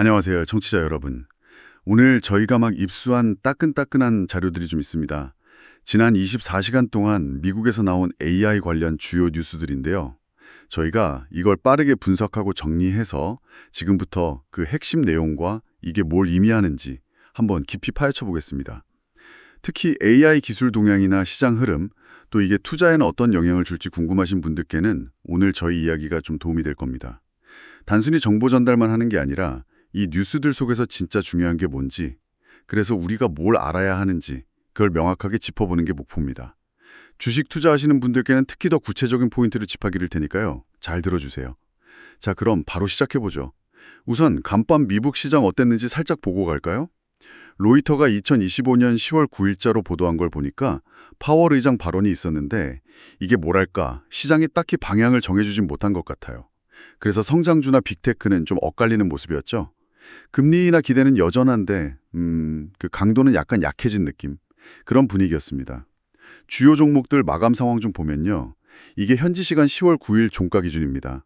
안녕하세요, 청취자 여러분. 오늘 저희가 막 입수한 따끈따끈한 자료들이 좀 있습니다. 지난 24시간 동안 미국에서 나온 AI 관련 주요 뉴스들인데요. 저희가 이걸 빠르게 분석하고 정리해서 지금부터 그 핵심 내용과 이게 뭘 의미하는지 한번 깊이 파헤쳐 보겠습니다. 특히 AI 기술 동향이나 시장 흐름, 또 이게 투자에는 어떤 영향을 줄지 궁금하신 분들께는 오늘 저희 이야기가 좀 도움이 될 겁니다. 단순히 정보 전달만 하는 게 아니라 이 뉴스들 속에서 진짜 중요한 게 뭔지, 그래서 우리가 뭘 알아야 하는지 그걸 명확하게 짚어보는 게 목표입니다. 주식 투자하시는 분들께는 특히 더 구체적인 포인트를 짚어드릴 테니까요. 잘 들어주세요. 자, 그럼 바로 시작해보죠. 우선 간밤 미국 시장 어땠는지 살짝 보고 갈까요? 로이터가 2025년 10월 9일자로 보도한 걸 보니까 파월 의장 발언이 있었는데 이게 뭐랄까 시장이 딱히 방향을 정해주진 못한 것 같아요. 그래서 성장주나 빅테크는 좀 엇갈리는 모습이었죠. 금리나 기대는 여전한데 음, 그 강도는 약간 약해진 느낌. 그런 분위기였습니다. 주요 종목들 마감 상황 좀 보면요. 이게 현지 시간 10월 9일 종가 기준입니다.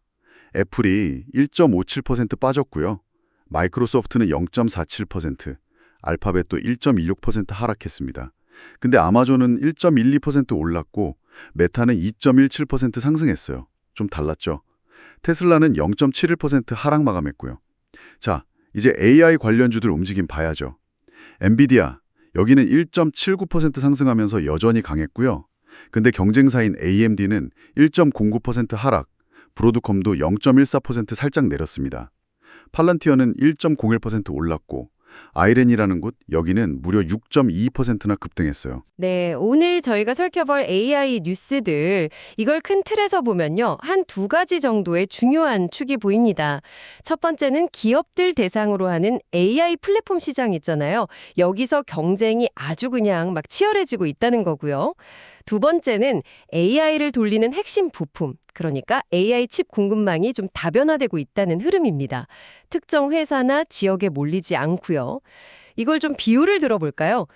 애플이 1.57% 빠졌고요. 마이크로소프트는 0.47%, 알파벳도 1.16% 하락했습니다. 근데 아마존은 1.12% 올랐고 메타는 2.17% 상승했어요. 좀 달랐죠. 테슬라는 0.71% 하락 마감했고요. 자, 이제 AI 관련주들 움직임 봐야죠. 엔비디아, 여기는 1.79% 상승하면서 여전히 강했고요. 근데 경쟁사인 AMD는 1.09% 하락, 브로드컴도 0.14% 살짝 내렸습니다. 팔란티어는 1.01% 올랐고 아이렌이라는 곳 여기는 무려 6.22%나 급등했어요. 네, 오늘 저희가 살펴볼 AI 뉴스들 이걸 큰 틀에서 보면요. 한 두 가지 정도의 중요한 축이 보입니다. 첫 번째는 기업들 대상으로 하는 AI 플랫폼 시장 있잖아요. 여기서 경쟁이 아주 그냥 막 치열해지고 있다는 거고요. 두 번째는 AI를 돌리는 핵심 부품, 그러니까 AI 칩 공급망이 좀 다변화되고 있다는 흐름입니다. 특정 회사나 지역에 몰리지 않고요. 이걸 좀 비유를 들어볼까요?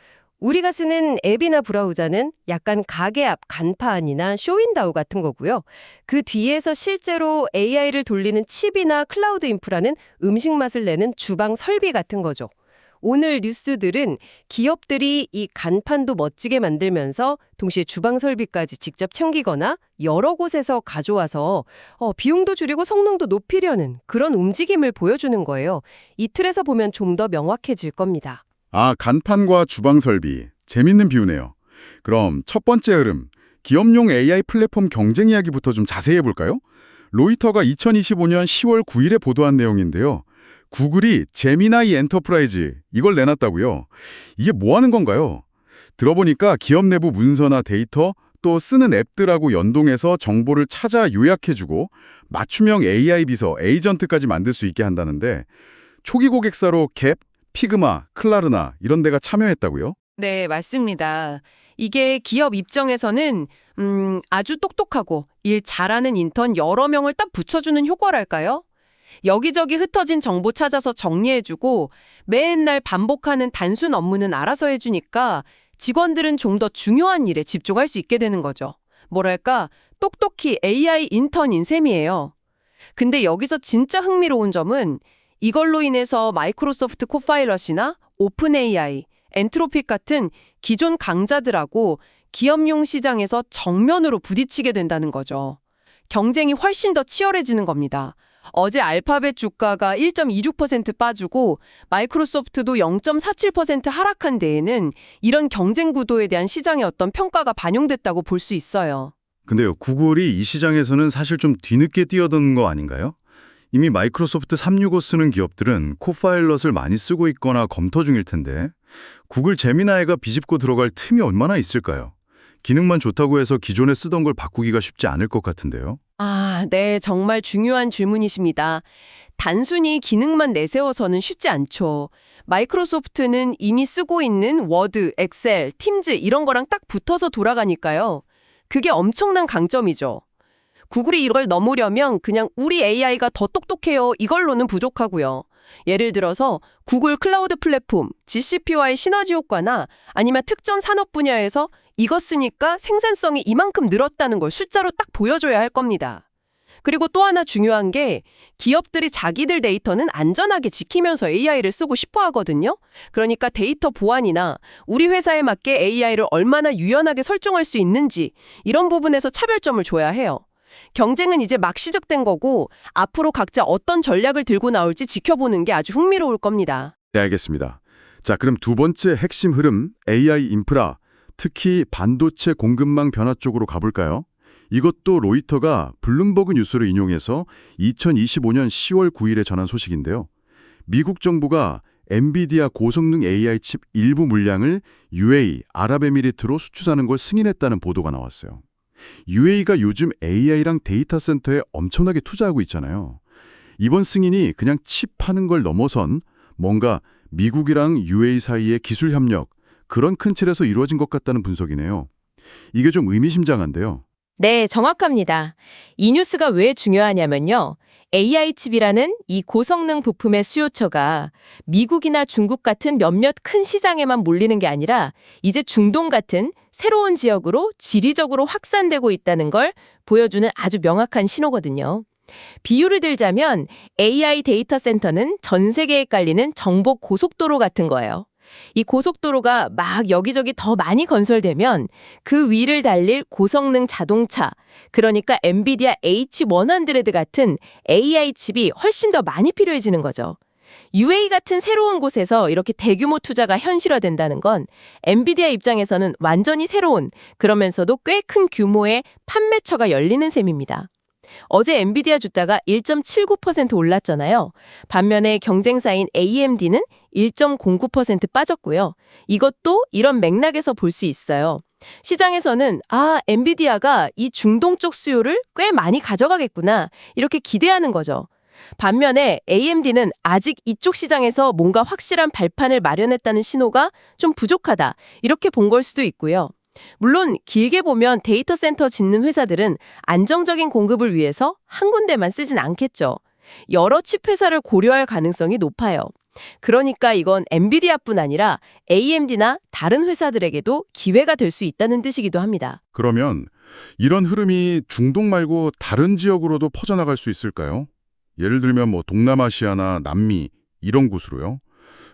우리가 쓰는 앱이나 브라우저는 약간 가게 앞 간판이나 쇼윈다우 같은 거고요. 그 뒤에서 실제로 AI를 돌리는 칩이나 클라우드 인프라는 음식 맛을 내는 주방 설비 같은 거죠. 오늘 뉴스들은 기업들이 이 간판도 멋지게 만들면서 동시에 주방 설비까지 직접 챙기거나 여러 곳에서 가져와서 어, 비용도 줄이고 성능도 높이려는 그런 움직임을 보여주는 거예요. 이 틀에서 보면 좀 더 명확해질 겁니다. 아, 간판과 주방 설비. 재밌는 비유네요. 그럼 첫 번째 흐름, 기업용 AI 플랫폼 경쟁 이야기부터 좀 자세히 해볼까요? 로이터가 2025년 10월 9일에 보도한 내용인데요. 구글이 제미나이 엔터프라이즈 이걸 내놨다고요. 이게 뭐 하는 건가요? 들어보니까 기업 내부 문서나 데이터 또 쓰는 앱들하고 연동해서 정보를 찾아 요약해주고 맞춤형 AI 비서, 에이전트까지 만들 수 있게 한다는데 초기 고객사로 갭, 피그마, 클라르나 이런 데가 참여했다고요? 네, 맞습니다. 이게 기업 입장에서는 음, 아주 똑똑하고 일 잘하는 인턴 여러 명을 딱 붙여주는 효과랄까요? 여기저기 흩어진 정보 찾아서 정리해주고 맨날 반복하는 단순 업무는 알아서 해주니까 직원들은 좀 더 중요한 일에 집중할 수 있게 되는 거죠. 뭐랄까, 똑똑히 AI 인턴인 셈이에요. 근데 여기서 진짜 흥미로운 점은 이걸로 인해서 마이크로소프트 코파일럿이나 오픈 AI, 엔트로픽 같은 기존 강자들하고 기업용 시장에서 정면으로 부딪히게 된다는 거죠. 경쟁이 훨씬 더 치열해지는 겁니다. 어제 알파벳 주가가 1.26% 빠지고 마이크로소프트도 0.47% 하락한 데에는 이런 경쟁 구도에 대한 시장의 어떤 평가가 반영됐다고 볼 수 있어요. 근데요, 구글이 이 시장에서는 사실 좀 뒤늦게 뛰어드는 거 아닌가요? 이미 마이크로소프트 365 쓰는 기업들은 코파일럿을 많이 쓰고 있거나 검토 중일 텐데 구글 제미나이가 비집고 들어갈 틈이 얼마나 있을까요? 기능만 좋다고 해서 기존에 쓰던 걸 바꾸기가 쉽지 않을 것 같은데요. 아, 네, 정말 중요한 질문이십니다. 단순히 기능만 내세워서는 쉽지 않죠. 마이크로소프트는 이미 쓰고 있는 워드, 엑셀, 팀즈 이런 거랑 딱 붙어서 돌아가니까요. 그게 엄청난 강점이죠. 구글이 이걸 넘으려면 그냥 우리 AI가 더 똑똑해요 이걸로는 부족하고요. 예를 들어서 구글 클라우드 플랫폼, GCP와의 시너지 효과나 아니면 특정 산업 분야에서 이거 쓰니까 생산성이 이만큼 늘었다는 걸 숫자로 딱 보여줘야 할 겁니다. 그리고 또 하나 중요한 게 기업들이 자기들 데이터는 안전하게 지키면서 AI를 쓰고 싶어 하거든요. 그러니까 데이터 보안이나 우리 회사에 맞게 AI를 얼마나 유연하게 설정할 수 있는지 이런 부분에서 차별점을 줘야 해요. 경쟁은 이제 막 시작된 거고 앞으로 각자 어떤 전략을 들고 나올지 지켜보는 게 아주 흥미로울 겁니다. 네, 알겠습니다. 자, 그럼 두 번째 핵심 흐름 AI 인프라, 특히 반도체 공급망 변화 쪽으로 가볼까요? 이것도 로이터가 블룸버그 뉴스를 인용해서 2025년 10월 9일에 전한 소식인데요. 미국 정부가 엔비디아 고성능 AI 칩 일부 물량을 UAE, 아랍에미리트로 수출하는 걸 승인했다는 보도가 나왔어요. UAE가 요즘 AI랑 데이터 센터에 엄청나게 투자하고 있잖아요. 이번 승인이 그냥 칩 파는 걸 넘어선 뭔가 미국이랑 UAE 사이의 기술 협력, 그런 큰 틀에서 이루어진 것 같다는 분석이네요. 이게 좀 의미심장한데요. 네, 정확합니다. 이 뉴스가 왜 중요하냐면요. AI 칩이라는 이 고성능 부품의 수요처가 미국이나 중국 같은 몇몇 큰 시장에만 몰리는 게 아니라 이제 중동 같은 새로운 지역으로 지리적으로 확산되고 있다는 걸 보여주는 아주 명확한 신호거든요. 비유를 들자면 AI 데이터 센터는 전 세계에 깔리는 정보 고속도로 같은 거예요. 이 고속도로가 막 여기저기 더 많이 건설되면 그 위를 달릴 고성능 자동차, 그러니까 엔비디아 H100 같은 AI 칩이 훨씬 더 많이 필요해지는 거죠. UA 같은 새로운 곳에서 이렇게 대규모 투자가 현실화된다는 건 엔비디아 입장에서는 완전히 새로운 그러면서도 꽤 큰 규모의 판매처가 열리는 셈입니다. 어제 엔비디아 주가가 1.79% 올랐잖아요. 반면에 경쟁사인 AMD는 1.09% 빠졌고요. 이것도 이런 맥락에서 볼 수 있어요. 시장에서는 아, 엔비디아가 이 중동 쪽 수요를 꽤 많이 가져가겠구나. 이렇게 기대하는 거죠. 반면에 AMD는 아직 이쪽 시장에서 뭔가 확실한 발판을 마련했다는 신호가 좀 부족하다. 이렇게 본 걸 수도 있고요. 물론 길게 보면 데이터 센터 짓는 회사들은 안정적인 공급을 위해서 한 군데만 쓰진 않겠죠. 여러 칩 회사를 고려할 가능성이 높아요. 그러니까 이건 엔비디아뿐 아니라 AMD나 다른 회사들에게도 기회가 될 수 있다는 뜻이기도 합니다. 그러면 이런 흐름이 중동 말고 다른 지역으로도 퍼져나갈 수 있을까요? 예를 들면 뭐 동남아시아나 남미 이런 곳으로요.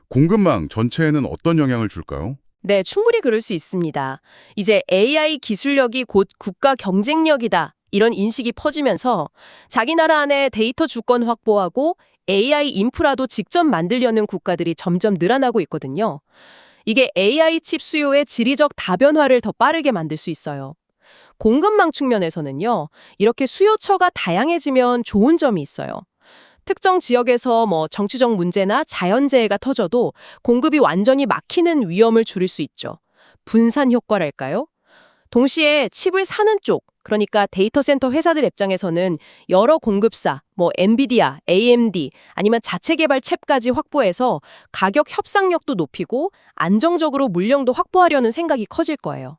공급망 전체에는 어떤 영향을 줄까요? 네, 충분히 그럴 수 있습니다. 이제 AI 기술력이 곧 국가 경쟁력이다. 이런 인식이 퍼지면서 자기 나라 안에 데이터 주권 확보하고 AI 인프라도 직접 만들려는 국가들이 점점 늘어나고 있거든요. 이게 AI 칩 수요의 지리적 다변화를 더 빠르게 만들 수 있어요. 공급망 측면에서는요, 이렇게 수요처가 다양해지면 좋은 점이 있어요. 특정 지역에서 뭐 정치적 문제나 자연재해가 터져도 공급이 완전히 막히는 위험을 줄일 수 있죠. 분산 효과랄까요? 동시에 칩을 사는 쪽, 그러니까 데이터 센터 회사들 입장에서는 여러 공급사, 뭐 엔비디아, AMD, 아니면 자체 개발 칩까지 확보해서 가격 협상력도 높이고 안정적으로 물량도 확보하려는 생각이 커질 거예요.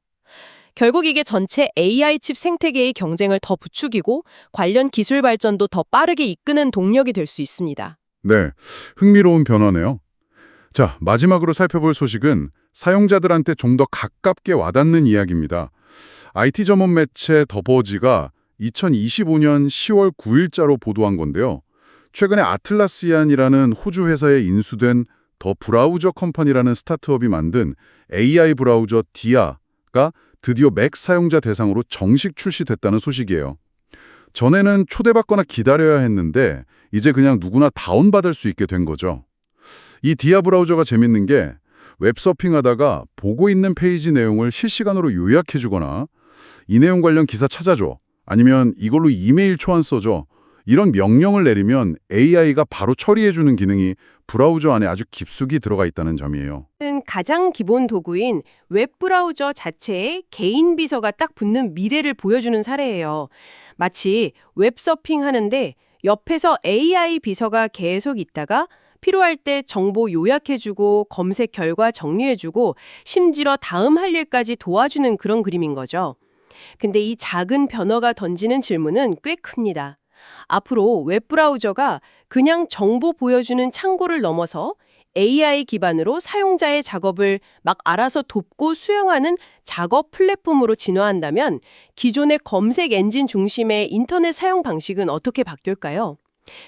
결국 이게 전체 AI 칩 생태계의 경쟁을 더 부추기고 관련 기술 발전도 더 빠르게 이끄는 동력이 될 수 있습니다. 네, 흥미로운 변화네요. 자, 마지막으로 살펴볼 소식은 사용자들한테 좀 더 가깝게 와닿는 이야기입니다. IT 전문 매체 더버지가 2025년 10월 9일자로 보도한 건데요. 최근에 아틀라시안이라는 호주 회사에 인수된 더 브라우저 컴퍼니라는 스타트업이 만든 AI 브라우저 디아가 드디어 맥 사용자 대상으로 정식 출시됐다는 소식이에요. 전에는 초대받거나 기다려야 했는데 이제 그냥 누구나 다운받을 수 있게 된 거죠. 이 디아 브라우저가 재밌는 게 웹서핑하다가 보고 있는 페이지 내용을 실시간으로 요약해주거나 이 내용 관련 기사 찾아줘 아니면 이걸로 이메일 초안 써줘 이런 명령을 내리면 AI가 바로 처리해주는 기능이 브라우저 안에 아주 깊숙이 들어가 있다는 점이에요. 는 가장 기본 도구인 웹브라우저 자체에 개인 비서가 딱 붙는 미래를 보여주는 사례예요. 마치 웹서핑 하는데 옆에서 AI 비서가 계속 있다가 필요할 때 정보 요약해주고 검색 결과 정리해주고 심지어 다음 할 일까지 도와주는 그런 그림인 거죠. 근데 이 작은 변화가 던지는 질문은 꽤 큽니다. 앞으로 웹브라우저가 그냥 정보 보여주는 창고를 넘어서 AI 기반으로 사용자의 작업을 막 알아서 돕고 수용하는 작업 플랫폼으로 진화한다면 기존의 검색 엔진 중심의 인터넷 사용 방식은 어떻게 바뀔까요?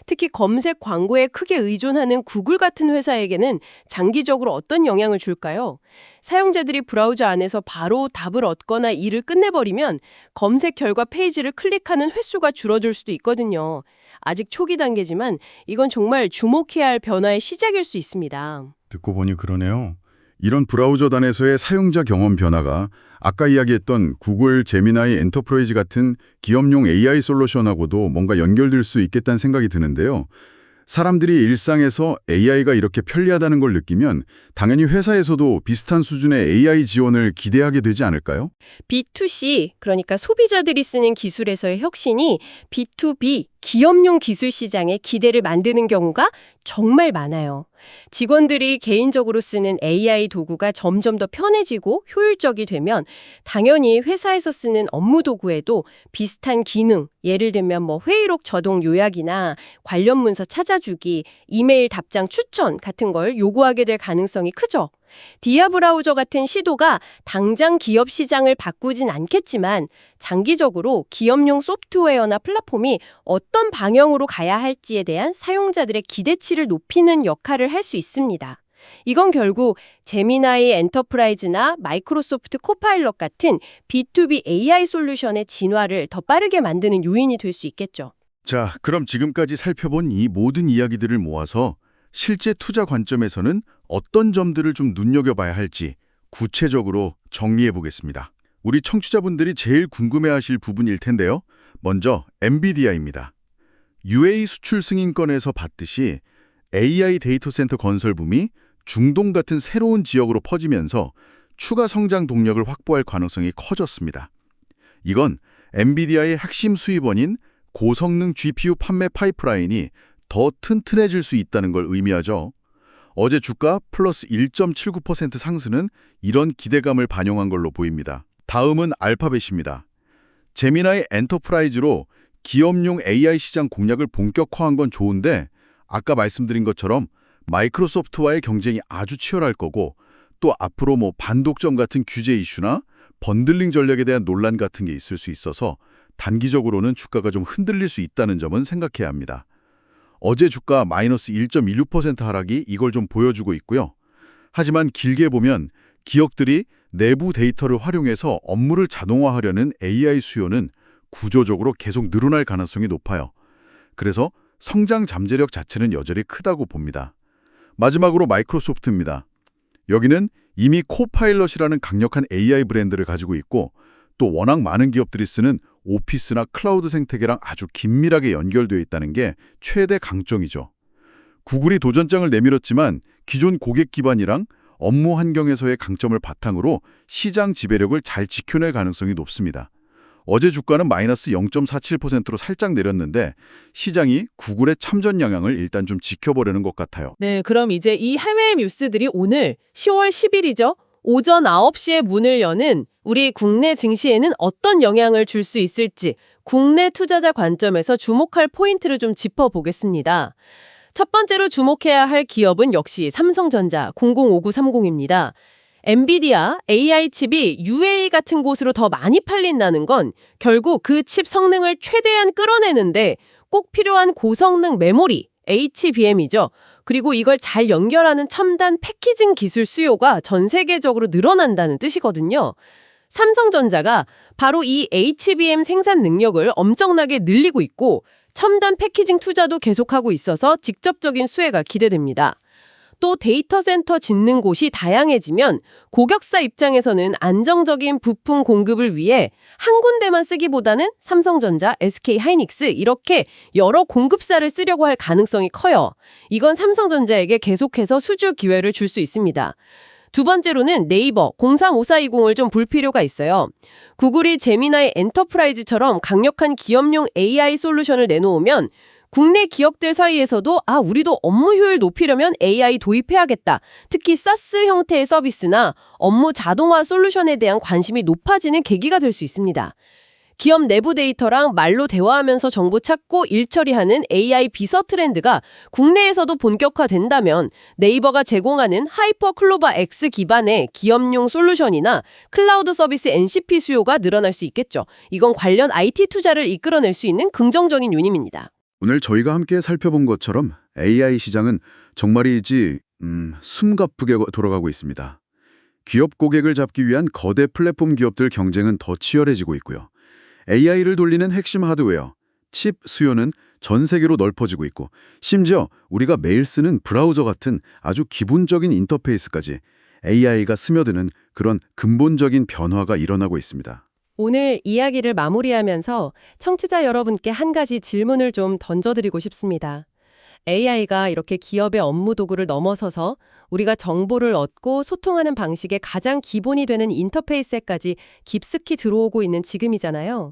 특히 검색 광고에 크게 의존하는 구글 같은 회사에게는 장기적으로 어떤 영향을 줄까요? 사용자들이 브라우저 안에서 바로 답을 얻거나 일을 끝내버리면 검색 결과 페이지를 클릭하는 횟수가 줄어들 수도 있거든요. 아직 초기 단계지만 이건 정말 주목해야 할 변화의 시작일 수 있습니다. 듣고 보니 그러네요. 이런 브라우저 단에서의 사용자 경험 변화가 아까 이야기했던 구글 제미나이 엔터프라이즈 같은 기업용 AI 솔루션하고도 뭔가 연결될 수 있겠다는 생각이 드는데요. 사람들이 일상에서 AI가 이렇게 편리하다는 걸 느끼면 당연히 회사에서도 비슷한 수준의 AI 지원을 기대하게 되지 않을까요? B2C, 그러니까 소비자들이 쓰는 기술에서의 혁신이 B2B, 기업용 기술 시장에 기대를 만드는 경우가 정말 많아요. 직원들이 개인적으로 쓰는 AI 도구가 점점 더 편해지고 효율적이 되면 당연히 회사에서 쓰는 업무 도구에도 비슷한 기능, 예를 들면 뭐 회의록 저동 요약이나 관련 문서 찾아주기, 이메일 답장 추천 같은 걸 요구하게 될 가능성이 크죠. 디아 브라우저 같은 시도가 당장 기업 시장을 바꾸진 않겠지만 장기적으로 기업용 소프트웨어나 플랫폼이 어떤 방향으로 가야 할지에 대한 사용자들의 기대치를 높이는 역할을 할 수 있습니다. 이건 결국 제미나이 엔터프라이즈나 마이크로소프트 코파일럿 같은 B2B AI 솔루션의 진화를 더 빠르게 만드는 요인이 될 수 있겠죠. 자, 그럼 지금까지 살펴본 이 모든 이야기들을 모아서 실제 투자 관점에서는 어떤 점들을 좀 눈여겨봐야 할지 구체적으로 정리해 보겠습니다. 우리 청취자분들이 제일 궁금해하실 부분일 텐데요. 먼저 엔비디아입니다. UA 수출 승인권에서 봤듯이 AI 데이터 센터 건설 붐이 중동 같은 새로운 지역으로 퍼지면서 추가 성장 동력을 확보할 가능성이 커졌습니다. 이건 엔비디아의 핵심 수입원인 고성능 GPU 판매 파이프라인이 더 튼튼해질 수 있다는 걸 의미하죠. 어제 주가 플러스 1.79% 상승은 이런 기대감을 반영한 걸로 보입니다. 다음은 알파벳입니다. 제미나이 엔터프라이즈로 기업용 AI 시장 공략을 본격화한 건 좋은데 아까 말씀드린 것처럼 마이크로소프트와의 경쟁이 아주 치열할 거고 또 앞으로 뭐 반독점 같은 규제 이슈나 번들링 전략에 대한 논란 같은 게 있을 수 있어서 단기적으로는 주가가 좀 흔들릴 수 있다는 점은 생각해야 합니다. 어제 주가 마이너스 1.16% 하락이 이걸 좀 보여주고 있고요. 하지만 길게 보면 기업들이 내부 데이터를 활용해서 업무를 자동화하려는 AI 수요는 구조적으로 계속 늘어날 가능성이 높아요. 그래서 성장 잠재력 자체는 여전히 크다고 봅니다. 마지막으로 마이크로소프트입니다. 여기는 이미 코파일럿이라는 강력한 AI 브랜드를 가지고 있고 또 워낙 많은 기업들이 쓰는 오피스나 클라우드 생태계랑 아주 긴밀하게 연결되어 있다는 게 최대 강점이죠. 구글이 도전장을 내밀었지만 기존 고객 기반이랑 업무 환경에서의 강점을 바탕으로 시장 지배력을 잘 지켜낼 가능성이 높습니다. 어제 주가는 마이너스 0.47%로 살짝 내렸는데 시장이 구글의 참전 영향을 일단 좀 지켜보려는 것 같아요. 네, 그럼 이제 이 해외 뉴스들이 오늘 10월 10일이죠. 오전 9시에 문을 여는 우리 국내 증시에는 어떤 영향을 줄 수 있을지 국내 투자자 관점에서 주목할 포인트를 좀 짚어보겠습니다. 첫 번째로 주목해야 할 기업은 역시 삼성전자 005930입니다. 엔비디아 AI 칩이 UAE 같은 곳으로 더 많이 팔린다는 건 결국 그 칩 성능을 최대한 끌어내는데 꼭 필요한 고성능 메모리, HBM이죠. 그리고 이걸 잘 연결하는 첨단 패키징 기술 수요가 전 세계적으로 늘어난다는 뜻이거든요. 삼성전자가 바로 이 HBM 생산 능력을 엄청나게 늘리고 있고 첨단 패키징 투자도 계속하고 있어서 직접적인 수혜가 기대됩니다. 또 데이터 센터 짓는 곳이 다양해지면 고객사 입장에서는 안정적인 부품 공급을 위해 한 군데만 쓰기보다는 삼성전자, SK 하이닉스 이렇게 여러 공급사를 쓰려고 할 가능성이 커요. 이건 삼성전자에게 계속해서 수주 기회를 줄 수 있습니다. 두 번째로는 네이버 035420을 좀 볼 필요가 있어요. 구글이 제미나이 엔터프라이즈처럼 강력한 기업용 AI 솔루션을 내놓으면 국내 기업들 사이에서도 아 우리도 업무 효율 높이려면 AI 도입해야겠다. 특히 사스 형태의 서비스나 업무 자동화 솔루션에 대한 관심이 높아지는 계기가 될 수 있습니다. 기업 내부 데이터랑 말로 대화하면서 정보 찾고 일 처리하는 AI 비서 트렌드가 국내에서도 본격화된다면 네이버가 제공하는 하이퍼 클로바 X 기반의 기업용 솔루션이나 클라우드 서비스 NCP 수요가 늘어날 수 있겠죠. 이건 관련 IT 투자를 이끌어낼 수 있는 긍정적인 요인입니다. 오늘 저희가 함께 살펴본 것처럼 AI 시장은 정말이지 음, 숨가쁘게 돌아가고 있습니다. 기업 고객을 잡기 위한 거대 플랫폼 기업들 경쟁은 더 치열해지고 있고요. AI를 돌리는 핵심 하드웨어, 칩 수요는 전 세계로 넓어지고 있고 심지어 우리가 매일 쓰는 브라우저 같은 아주 기본적인 인터페이스까지 AI가 스며드는 그런 근본적인 변화가 일어나고 있습니다. 오늘 이야기를 마무리하면서 청취자 여러분께 한 가지 질문을 좀 던져드리고 싶습니다. AI가 이렇게 기업의 업무 도구를 넘어서서 우리가 정보를 얻고 소통하는 방식의 가장 기본이 되는 인터페이스에까지 깊숙이 들어오고 있는 지금이잖아요.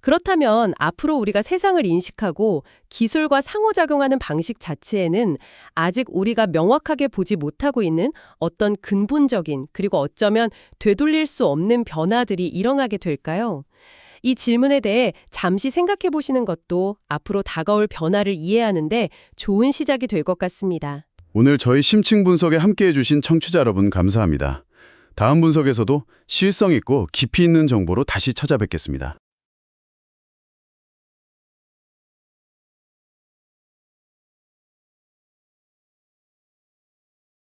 그렇다면 앞으로 우리가 세상을 인식하고 기술과 상호작용하는 방식 자체에는 아직 우리가 명확하게 보지 못하고 있는 어떤 근본적인 그리고 어쩌면 되돌릴 수 없는 변화들이 일어나게 될까요? 이 질문에 대해 잠시 생각해 보시는 것도 앞으로 다가올 변화를 이해하는데 좋은 시작이 될 것 같습니다. 오늘 저희 심층 분석에 함께해 주신 청취자 여러분 감사합니다. 다음 분석에서도 실성 있고 깊이 있는 정보로 다시 찾아뵙겠습니다.